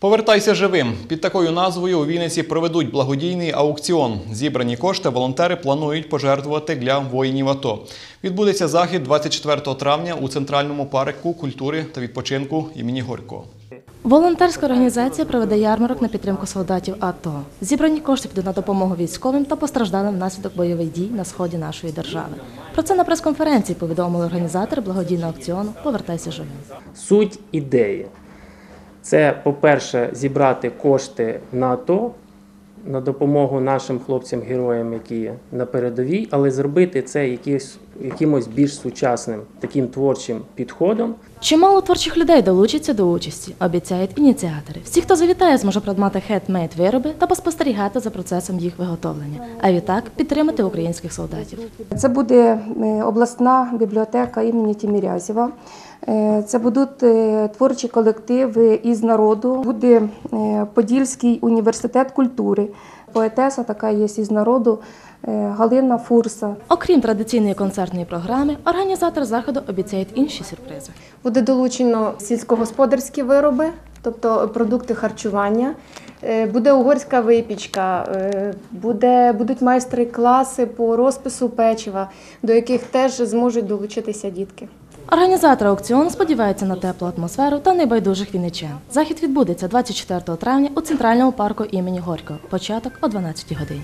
Повертайся живим. Під такою назвою у Вінниці проведуть благодійний аукціон. Зібрані кошти волонтери планують пожертвувати для воїнів АТО. Відбудеться захід 24 травня у центральному парку культури та відпочинку імені Горького. Волонтерська організація проведе ярмарок на підтримку солдатів АТО. Зібрані кошти підуть на допомогу військовим та постраждалим внаслідок бойових дій на сході нашої держави. Про це на прес-конференції повідомили організатори благодійного аукціону Повертайся живим. Суть ідеї це, по-перше, зібрати кошти на АТО на допомогу нашим хлопцям-героям, які на передовій, але зробити це якимось, якимось більш сучасним таким творчим підходом. Чимало творчих людей долучаться до участі, обіцяють ініціатори. Всі, хто завітає, зможе придбати хендмейд вироби та поспостерігати за процесом їх виготовлення, а відтак підтримати українських солдатів. Це буде е, обласна бібліотека імені Тімірязєва. Е, Це будуть е, творчі колективи із народу. Буде е, Подільський університет культури. Поетеса така є із народу Галина Фурса. Окрім традиційної концертної програми, організатор заходу обіцяють інші сюрпризи. Буде долучено сільськогосподарські вироби, тобто продукти харчування. Буде угорська випічка, буде, будуть майстри-класи по розпису печива, до яких теж зможуть долучитися дітки. Організатор аукціону сподівається на теплу атмосферу та небайдужих вінничан. Захід відбудеться 24 травня у центральному парку імені Горького. Початок о 12 годині.